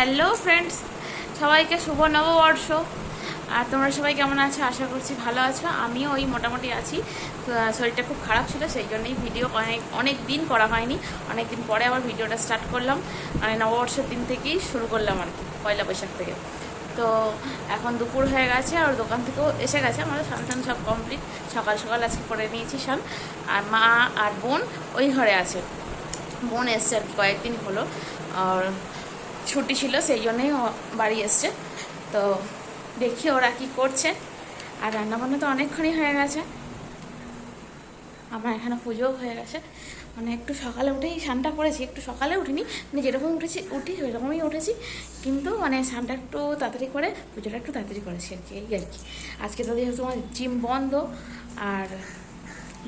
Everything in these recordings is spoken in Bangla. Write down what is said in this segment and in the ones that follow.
হ্যালো ফ্রেন্ডস সবাইকে শুভ নববর্ষ। আর তোমরা সবাই কেমন আছো? আশা করছি ভালো আছো। আমিও ওই মোটামুটি আছি। শরীরটা খুব খারাপ ছিল, সেই জন্যই ভিডিও অনেক অনেক দিন করা হয়নি। অনেক দিন পরে আবার ভিডিওটা স্টার্ট করলাম। মানে নববর্ষের দিন থেকেই শুরু করলাম আর কি, পয়লা বৈশাখ থেকে। তো, এখন দুপুর হয়ে গেছে আর দোকান থেকেও এসে গেছে। আমাদের স্নান টান সব কমপ্লিট সকাল সকাল আজকে করে নিয়েছি স্নান আর মা আর বোন ওই ঘরে আছে। বোন এসছে আর কি কয়েকদিন হলো। আর ছুটি ছিল, সেই জন্যই বাড়ি এসছে। তো দেখি ওরা কি করছে। আর রান্নাবান্না তো অনেকক্ষণই হয়ে গেছে। আমার এখানে পুজোও হয়ে গেছে। মানে একটু সকালে উঠেই স্নানটা করেছি, একটু সকালে উঠিনি। মানে যেরকম উঠেছি, উঠি সেরকমই উঠেছি। কিন্তু মানে স্নানটা একটু তাড়াতাড়ি করে, পুজোটা একটু তাড়াতাড়ি করেছি আর কি, এই আর কি। আজকে তো যেহেতু আমার জিম বন্ধ, আর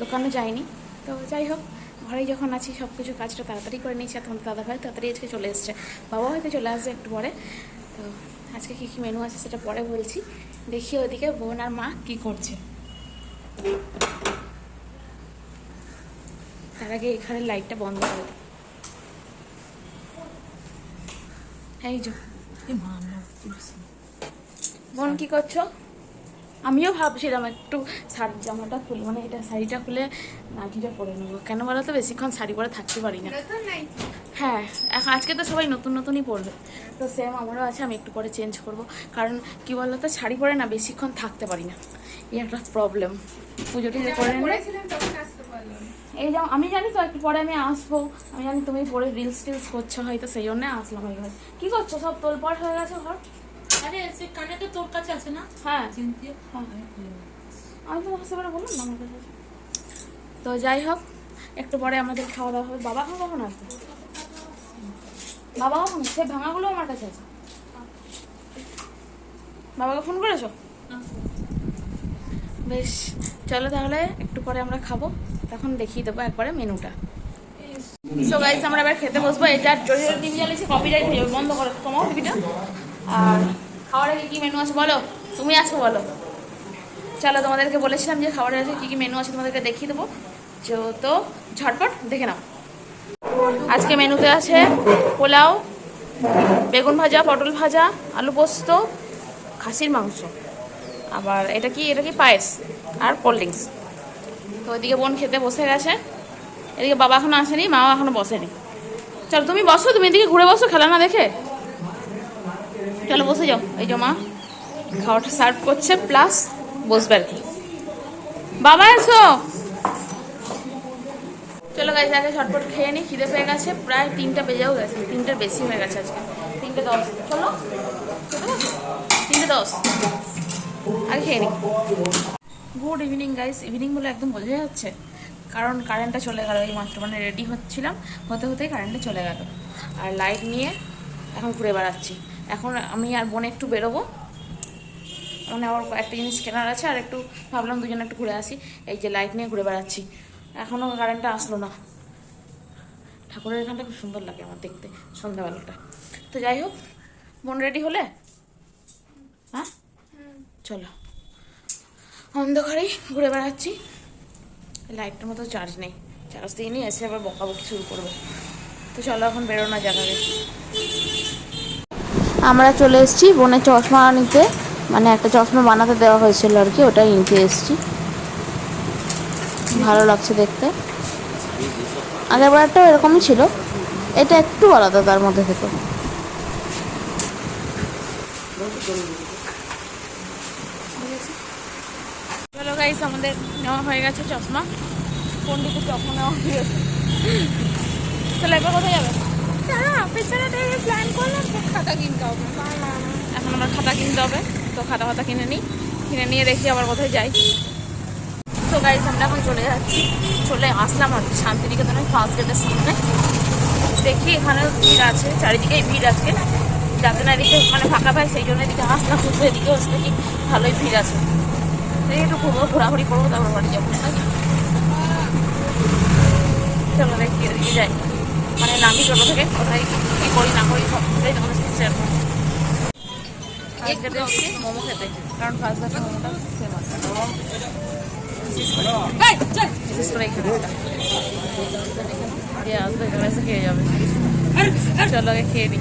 দোকানে যাইনি। তো যাই হোক ঘরেই যখন আছি সব কিছু কাজটা তাড়াতাড়ি করে নিয়েছি। আর তোমাদের দাদা ভাই তাড়াতাড়ি আজকে চলে এসছে। বাবা হয়তো চলে আসবে একটু পরে। তো আজকে কী কী মেনু আছে সেটা পরে বলছি। দেখি ওদিকে বোন আর মা কী করছে। তার আগে এখানে লাইটটা বন্ধ করে দিই এই যে। বোন কি করছ? আমিও ভাবছিলাম একটু শাড়ি জামাটা খুলে মানে এটা শাড়িটা খুলে নাইটিটা পরে নেব। কেন বলো তো বেশিক্ষণ শাড়ি পরে থাকতে পারি না। হ্যাঁ আজকে তো সবাই নতুন নতুনই পরবে। তো সেম আমারও আছে আমি একটু পরে চেঞ্জ করব। কারণ কি বলো তো শাড়ি পরে না বেশিক্ষণ থাকতে পারি না। এই একটা প্রবলেম পুজো টুজো করে এই যাও আমি জানি তো একটু পরে আমি আসব। আমি জানি তুমি পরে রিলস টিলস করছ হয়তো সেই জন্য আসলাম এই ঘরে কি করছ? সব তোলপাড় হয়ে গেছে ঘর? আরে সে কানেটা তোর কাছে আছে না? হ্যাঁ। চিনতে আমি তো বুঝতে পারে বললাম না আমার কাছে তো যাই হোক একটু পরে আমাদের খাওয়া দাওয়া হবে। বাবা খাওয়া কখন আসবে বাবা কখন? সে ভাঙাগুলো আমার কাছে আছে। বাবাকে ফোন করেছ? বেশ চলো তাহলে একটু পরে আমরা খাব। তখন দেখিয়ে দেবো একবারে মেনুটা। সো গাইস আমরা এবার খেতে বসবো। জোরে জোরে টিভি চালিয়েছি কপিরাইট হয়ে বন্ধ করে কমাও টিভিটা আর খাওয়ার আগে কী মেনু আছে বলো? তুমি আছো বলো। চলো তোমাদেরকে বলেছিলাম যে খাবারের আছে কী কী মেনু আছে তোমাদেরকে দেখিয়ে দেবো। তো ঝটপট দেখে নাও। আজকে মেনুতে আছে পোলাও, বেগুন ভাজা, পটল ভাজা, আলু পোস্ত, খাসির মাংস। আবার এটা কি এটা কি পায়েস আর কোল্ড ড্রিঙ্কস। তো ওইদিকে বোন খেতে বসে গেছে। এদিকে বাবা এখনও আসেনি, মাও এখনও বসেনি। চলো তুমি বসো, তুমি এদিকে ঘুরে বসো খেলা না দেখে। চলো বসে যাও। এই যে মা, খাওয়াটা সার্ভ করছে প্লাস বসবে আর কি। বাবা এসো। চলো গাইজ আগে ঝটপট খেয়ে নিই খিদে পেয়ে গেছে, প্রায় তিনটা বেজেও গেছে, তিনটার বেশি হয়ে গেছে আজকে। তিনটে দশ। চলো। তিনটে দশ। আগে খেয়ে নিই গুড ইভিনিং গাইস ইভিনিং বলে একদম বোঝা যাচ্ছে। কারণ কারেন্টটা চলে গেল, এই মাত্র মানে রেডি হচ্ছিলাম। হতে হতেই কারেন্টটা চলে গেল। আর লাইট নিয়ে এখন ঘুরে বেড়াচ্ছি। এখন আমি আর বোনে একটু বেরোবো। মানে আমার একটা জিনিস কেনার আছে, আর একটু ভাবলাম দুজনে একটু ঘুরে আসি। এই যে লাইট নিয়ে ঘুরে বেড়াচ্ছি। এখনও কারেন্টটা আসলো না। ঠাকুরের এখানটা খুব সুন্দর লাগে আমার দেখতে, সন্ধ্যাবেলাটা। তো যাই হোক, বোন রেডি হলে? হ্যাঁ? চলো। অন্ধকারেই ঘুরে বেড়াচ্ছি। লাইটটার মতো চার্জ নেই। চার্জ দিয়ে নিয়ে এসে আবার বকাবকি শুরু করবে। তো চলো এখন বেরোনো যাবে আমরা চলে এসেছি বোনের চশমা নিতে মানে একটা চশমা বানাতে দেওয়া হয়েছিল আর কি ওটাই নিতে এসেছি। ভালো লাগছে দেখতে। আগের বারটাও এরকমই ছিল। এটা একটু আলাদা তার মধ্যে থেকে। আমাদের নেওয়া হয়ে গেছে চশমা। পন্ডিতে চশমা নেওয়া হয়ে গেছে। তাহলে একবার কোথায় যাবে? প্ল্যান করলাম খাতা কিনতে হবে। এখন আমার খাতা কিনতে হবে, তো খাতা খাতা কিনে নিই। কিনে নিয়ে দেখি আবার কোথায় যাই। তো গাইস আমরা এখন চলে যাচ্ছি। চলে আসলাম আর কি শান্তিনিকেতনের ফার্স্ট গেটের সামনে। দেখি এখানে ভিড় আছে, চারিদিকেই ভিড় আছে। যাতে না এদিকে মানে ফাঁকা পাই সেই জন্য এদিকে আসলাম। কিন্তু এদিকে হচ্ছে কি ভালোই ভিড় আছে। এই একটু ঘুরবো, ঘোরাঘুরি করব, তারপর বাড়ি যাব? চলো দেখি, এদিকে যাই। মানে নামি ছোটো থেকে কোথায় কি করি না করি সব কিছুটাই সাথে শেয়ার করব। মোমো খেতে। কারণ ফার্স্ট মোমোটা আসবে এসে খেয়ে যাবে। চলো আগে খেয়ে নিই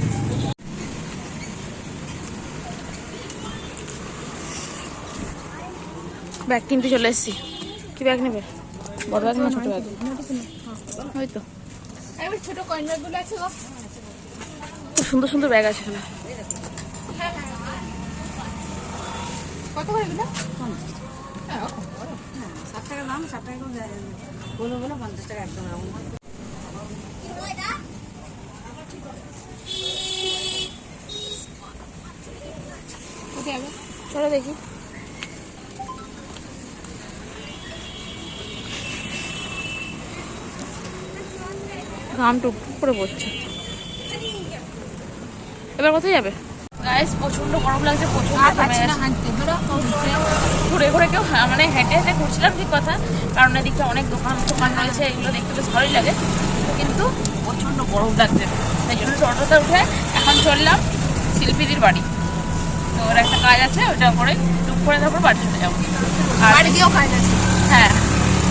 ব্যাগ কিনতে চলে এসেছি। কি ব্যাগ নেবে? বড় ব্যাগ না ছোট ব্যাগ ওই তো। ছোট কয়েনারগুলো আছে খুব সুন্দর সুন্দর ব্যাগ আছে এখানে। কত করে এগুলো? ষাট টাকা দাম ষাট টাকা কোনো কোনো পঞ্চাশ টাকা একদম চলো দেখি। ঘাম টুপ করে পড়ছে। এবার কোথায় যাবে? গাইস প্রচণ্ড গরম লাগছে প্রচণ্ড ঘুরে ঘুরে কেউ মানে হেঁটে হেঁটে ঘুরছিলাম ঠিক কথা। কারণ এদিকে অনেক দোকান দোকান রয়েছে এগুলো দেখতে বেশ ভালোই লাগে। কিন্তু প্রচণ্ড গরম লাগছে। তাই জন্য টোটোতে উঠে এখন চললাম শিল্পীদির বাড়ি। তো ওর একটা কাজ আছে ওটা করে টুক করে তারপর বাড়ি চলে যাব। আর বাড়ি গিয়েও কাজ আছে। হ্যাঁ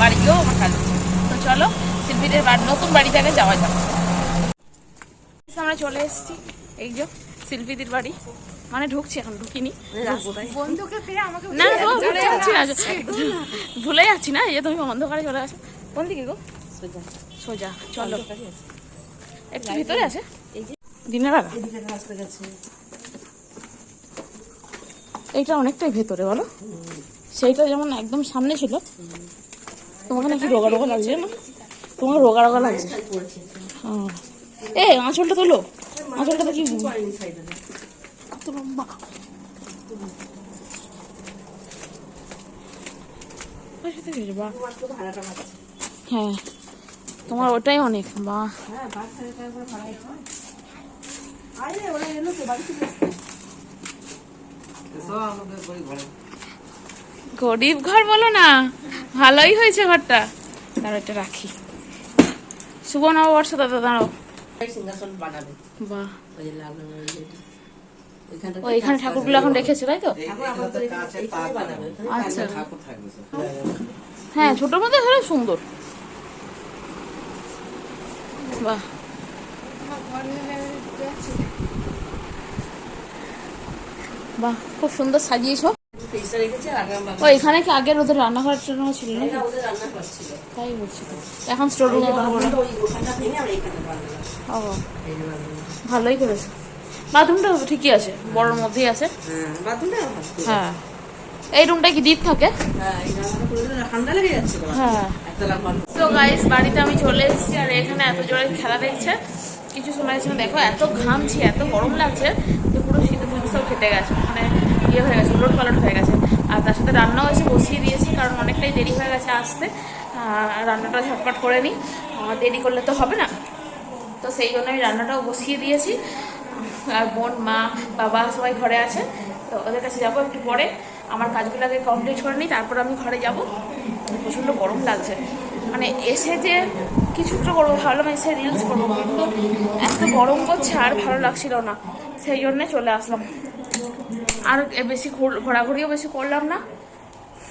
বাড়ি গিয়েও আমার কাজ আছে। তো চলো শিল্পীদের বাড়ি নতুন বাড়ি থেকে যাওয়া যাক। আমরা চলে এসেছি এই যে শিল্পীদের বাড়ি। মানে ঢুকছি এখন ঢুকিনি। না ভুলে যাচ্ছি না ভুলে যাচ্ছি না এই যে তুমি অন্ধকারে চলে আসো। কোন দিকে গো? সোজা। সোজা চলো। একটু ভিতরে আছে এই যে। দিনের বেলা? এদিকে রাস্তা গেছে। এইটা অনেকটাই ভেতরে বলো। সেইটা যেমন একদম সামনে ছিল তোমাকে নাকি রোগা রোগা লাগছে না তোমাকে রোগা রোগা লাগছে পড়েছে ও। এ আঁচলটা তোলো আঁচলটা তো কি। তোমার হ্যাঁ তোমার ওটাই অনেক, বা গরিব ঘর বলো না, ভালোই হয়েছে ঘরটা দাঁড়ো এটা রাখি শুভ নববর্ষ দাদা দাঁড়াও। সিংহাসন বানাবে। বাহ। ওই যে লাল রঙের ওই যেটা। ওইখানটাতে ও এখানে ঠাকুরগুলো এখন রেখেছে তাই তো? ওইখানে আচ্ছা। ঠাকুর থাকবে স্যার হ্যাঁ ছোট মধ্যে হলে সুন্দর। বাহ। বাহ খুব সুন্দর সাজিয়েছো। ও এখানে কি আগের ওদের রান্নাঘর টান্নাঘর ছিল না ওদের রান্না করছিল তাই বলছি তো। এখন স্টোর রুম বানাবো ও। ভালোই করেছে। বাথরুমটা ঠিকই আছে বড়র মধ্যেই আছে। হ্যাঁ হ্যাঁ। এই রুমটা কি দ্বীপ থাকে? হ্যাঁ। হ্যাঁ। তো গাইস বাড়িতে আমি চলে এসেছি আর এখানে এত জোরে খেলা দেখছে। কিছু সময় এসে দেখো এত ঘামছি এত গরম লাগছে যে পুরো শীত সব খেতে গেছে। মানে ইয়ে হয়ে গেছে, উলট পালট হয়ে গেছে। আর তার সাথে রান্নাও এসে বসিয়ে দিয়েছি, কারণ অনেকটাই দেরি হয়ে গেছে আসতে। রান্নাটা ঝটপট করে নিই। দেরি করলে তো হবে না। তো সেই জন্য আমি রান্নাটাও বসিয়ে দিয়েছি। আর বোন, মা, বাবা সবাই ঘরে আছে। তো ওদের কাছে যাব একটু পরে। আমার কাজগুলো আগে কমপ্লিট করে নিই, তারপর আমি ঘরে যাব। প্রচণ্ড গরম লাগছে। মানে এসে যে কিছুটা করব, ভাবলাম এসে রিলস করব, কিন্তু এত গরম করছে আর ভালো লাগছিল না। সেই জন্যে চলে আসলাম। আর বেশি ঘোর- ঘোরাঘুরিও বেশি করলাম না।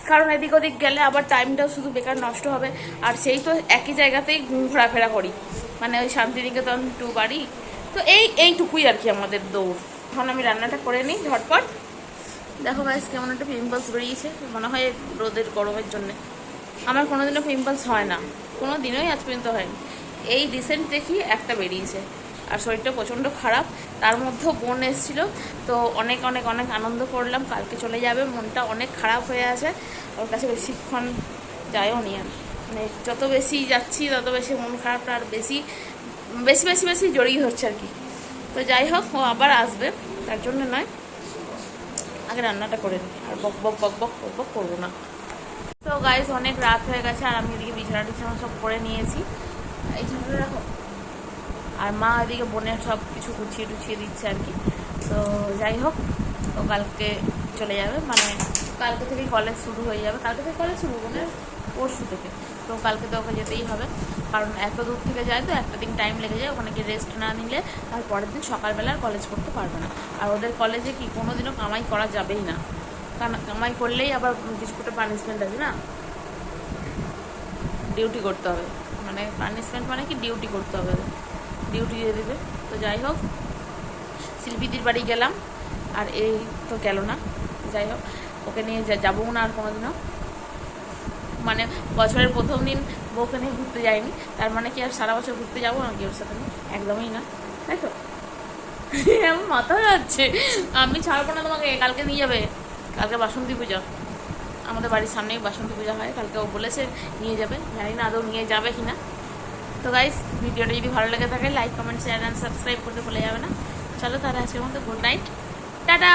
কারণ এদিক ওদিক গেলে আবার টাইমটাও শুধু বেকার নষ্ট হবে। আর সেই তো একই জায়গাতেই ঘোরাফেরা করি। মানে ওই শান্তিনিকেতন টু বাড়ি। তো এই, এইটুকুই আর কি আমাদের দৌড়। এখন আমি রান্নাটা করে নিই ঝটপট। দেখো গাইস কেমন একটা পিম্পলস বেরিয়েছে। মনে হয় রোদের গরমের জন্যে। আমার কোনোদিনও পিম্পলস হয় না। কোনো দিনই আজ পর্যন্ত হয়নি। এই রিসেন্ট দেখি একটা বেরিয়েছে। আর শরীরটা প্রচণ্ড খারাপ। তার মধ্যেও বোন এসেছিল। তো অনেক অনেক অনেক আনন্দ করলাম। কালকে চলে যাবে। মনটা অনেক খারাপ হয়ে আছে। ওর কাছে বেশিক্ষণ যায়ও নি আমি মানে যত বেশি যাচ্ছি, তত বেশি মন খারাপটা আর বেশি বেশি বেশি বেশি জড়িয়ে হচ্ছে আর কি। তো যাই হোক, ও আবার আসবে। তার জন্য নয়। আগে রান্নাটা করে নিই আর বক বক বক বক বক বক করব না। তো গাইস অনেক রাত হয়ে গেছে। আর আমি এদিকে বিছানা টিছানা সব করে নিয়েছি। এই জন্য রাখো। আর মা এদিকে বোনের সব কিছু গুছিয়ে টুছিয়ে দিচ্ছে আর কি। তো যাই হোক তো কালকে চলে যাবে। মানে কালকে থেকে কলেজ শুরু হয়ে যাবে। কালকে থেকে কলেজ শুরু বোনের পরশু থেকে। তো কালকে তো ওকে যেতেই হবে। কারণ এত দূর থেকে যায় তো একটা দিন টাইম লেগে যায় ওখানে গিয়ে রেস্ট না নিলে আর পরের দিন সকালবেলা আর কলেজ করতে পারবে না। আর ওদের কলেজে কি কোনো দিনও কামাই করা যাবেই না। কারণ কামাই করলেই আবার কিছু পানিশমেন্ট আছে না? ডিউটি করতে হবে। মানে পানিশমেন্ট মানে কি? ডিউটি করতে হবে। ডিউটি দিয়ে দেবে। তো যাই হোক, শিল্পীদির বাড়ি গেলাম, আর এই তো গেল না। যাই হোক, ওকে নিয়ে যাব না আর কোনোদিনও। মানে বছরের প্রথম দিন বউকে নিয়ে ঘুরতে যাইনি। তার মানে কি আর সারা বছর ঘুরতে যাব নাকি ওর সাথে? একদমই না, তাই তো? আমার মাথা যাচ্ছে। আমি ছাড়বো না তোমাকে, কালকে নিয়ে যাবে। কালকে বাসন্তী পূজা। আমাদের বাড়ির সামনেই বাসন্তী পূজা হয়, কালকে ও বলেছে নিয়ে যাবে। জানি না আদৌ নিয়ে যাবে কি না তো গাইস ভিডিওটা যদি ভালো লেগে থাকে like comment share and subscribe করতে ভুলে যাবে না। চলো তাহলে আজকের মতো গুড নাইট টাটা!